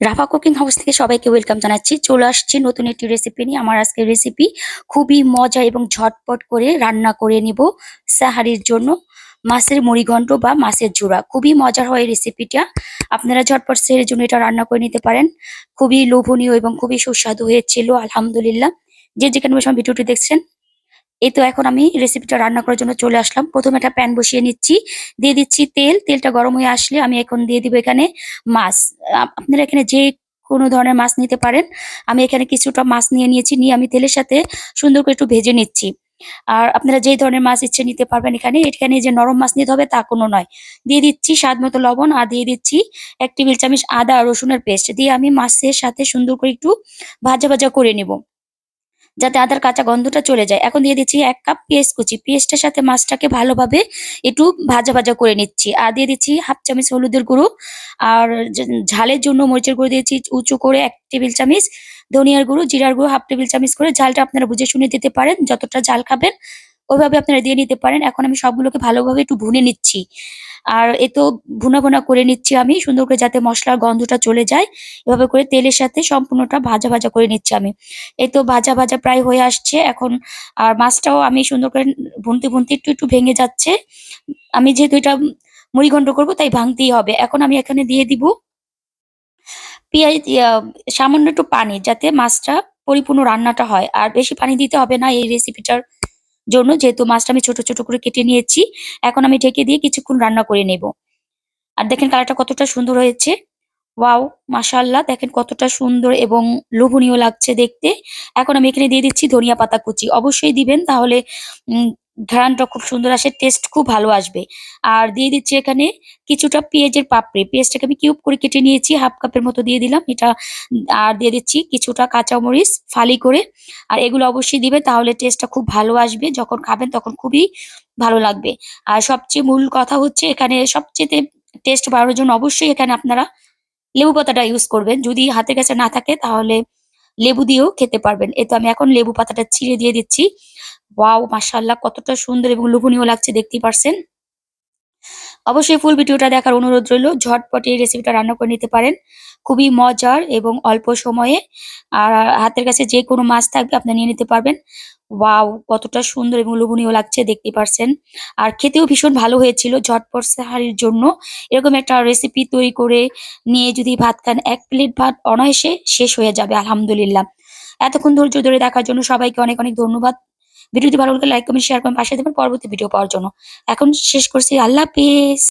রাফা cooking house থেকে সবাইকে welcome জানাচ্ছি। চলে আসছি নতুন একটি রেসিপি নিয়ে। আমার আজকের রেসিপি খুবই মজা এবং ঝটপট করে রান্না করে নিব সাহারির জন্য। মাছের মুড়িঘণ্ট বা মাছের জোড়া খুবই মজার হয় রেসিপিটা আপনারা ঝটপট সেরের জন্য এটা রান্না করে নিতে পারেন। খুবই লোভনীয় এবং খুবই সুস্বাদু হয়েছিল, আলহামদুলিল্লাহ। যে যেখানে আমার ভিডিওটি দেখছেন এই তো এখন আমি রেসিপিটা রান্না করার জন্য চলে আসলাম। প্রথমে একটা প্যান বসিয়ে নিচ্ছি। দিয়ে দিচ্ছি তেল। তেলটা গরম হয়ে আসলে আমি এখন দিয়ে দিব এখানে মাছ। আপ- আপনারা এখানে যে কোনো ধরনের মাছ নিতে পারেন। আমি এখানে কিছুটা মাছ নিয়ে নিয়েছি। নিয়ে আমি তেলের সাথে সুন্দর করে একটু ভেজে নিচ্ছি। আর আপনারা যেই ধরনের মাছ ইচ্ছে নিতে পারবেন এখানে এখানে যে নরম মাছ নিতে হবে তা কোনো নয়। দিয়ে দিচ্ছি স্বাদ মতো লবণ আর দিয়ে দিচ্ছি এক টেবিল চামচ আদা রসুনের পেস্ট। দিয়ে আমি মাছের সাথে সুন্দর করে একটু ভাজা ভাজা করে নেব। যাতে আদার কাঁচা গন্ধটা চলে যায়। এখন দিয়ে দিচ্ছি এক কাপ পেঁয়াজ কুচি। পেঁয়াজটার সাথে মাছটাকে ভালোভাবে একটু ভাজা ভাজা করে নিচ্ছি। আর দিয়ে দিচ্ছি হাফ চামচ হলুদের গুঁড়ো। আর ঝালের জন্য মরিচের গুঁড়ো দিয়েছি উঁচু করে এক টেবিল চামচ। ধনিয়ার গুঁড়ো, জিরার গুঁড়ো, হাফ টেবিল চামচ করে। ঝালটা আপনারা বুঝে শুনে দিতে পারেন। যতটা ঝাল খাবেন ওইভাবে আপনারা দিয়ে নিতে পারেন। এখন আমি সবগুলোকে ভালোভাবে একটু ভুনে নিচ্ছি। আর এ তো ভুনা ভুনা করে নিচ্ছি আমি, সুন্দর করে যাতে মশলার গন্ধটা চলে যায়, এভাবে করে তেলের সাথে সম্পূর্ণটা ভাজা ভাজা করে নিচ্ছি আমি। এই তো ভাজা ভাজা প্রায় হয়ে আসছে, এখন আর মাছটাও আমি সুন্দর করে ভুনতে ভুনতে একটু একটু ভেঙে যাচ্ছে। আমি যেহেতু এটা মুড়িঘণ্ট করব, তাই ভাঙতেই হবে। এখন আমি এখানে দিয়ে দিব পেঁয়াজ সামান্য একটু পানি, যাতে মাছটা পরিপূর্ণ রান্নাটা হয়। আর বেশি পানি দিতে হবে না এই রেসিপিটার জন্য, যেহেতু মাছটা আমি ছোট ছোট করে কেটে নিয়েছি, এখন আমি ঢেকে দিয়ে কিছুক্ষণ রান্না করে নেব। আর দেখেন কালারটা কতটা সুন্দর হয়েছে। ওয়াও মাসাল্লাহ দেখেন কতটা সুন্দর এবং লোভনীয় লাগছে দেখতে। এখন আমি এখানে দিয়ে দিচ্ছি ধনিয়া পাতা কুচি। অবশ্যই দিবেন, তাহলে ঘ্রাণটা খুব সুন্দর আসে টেস্ট খুব ভালো আসবে। আর দিয়ে দিচ্ছি এখানে কিছুটা পেঁয়াজের পাপড়ি। পেঁয়াজটাকে আমি কিউব করে কেটে নিয়েছি হাফ কাপের মতো দিয়ে দিলাম। এটা, আর দিয়ে দিচ্ছি কিছুটা কাঁচামরিচ ফালি করে। আর এগুলো অবশ্যই দিবে, তাহলে টেস্টটা খুব ভালো আসবে। যখন খাবেন তখন খুবই ভালো লাগবে। আর সবচেয়ে মূল কথা হচ্ছে এখানে সবচেয়ে টেস্ট বাড়ানোর জন্য অবশ্যই এখানে আপনারা লেবু পাতাটা ইউজ করবেন। যদি হাতের কাছে না থাকে তাহলে লেবু দিয়েও খেতে পারবেন। এতো আমি এখন লেবু পাতাটা ছিঁড়ে দিয়ে দিচ্ছি। ওয়াও মাসাল্লাহ কতটা সুন্দর এবং লোভনীয় লাগছে, দেখতেই পারছেন? অবশ্যই ফুল ভিডিওটা দেখার অনুরোধ রইল। ঝটপট এই রেসিপিটা রান্না করে নিতে পারেন। খুবই মজার এবং অল্প সময়ে। আর হাতের কাছে যে কোনো মাছ থাকবে আপনি নিয়ে নিতে পারবেন। ওয়াও, কতটা সুন্দর এবং লোভনীয় লাগছে দেখতে পারছেন। আর খেতেও ভীষণ ভালো হয়েছিল ঝটপট সাহারির জন্য। এরকম একটা রেসিপি তৈরি করে নিয়ে যদি ভাত খান, এক প্লেট ভাত অনায়াসে শেষ হয়ে যাবে, আলহামদুলিল্লাহ। এতক্ষণ ধৈর্য ধরে দেখার জন্য সবাইকে অনেক অনেক ধন্যবাদ। ভিডিওটি ভালো লাগলে লাইক কমেন্ট শেয়ার করুন পাশে দেবেন পরবর্তী ভিডিও পাওয়ার জন্য। এখন শেষ করছি। আল্লাহ হাফেজ।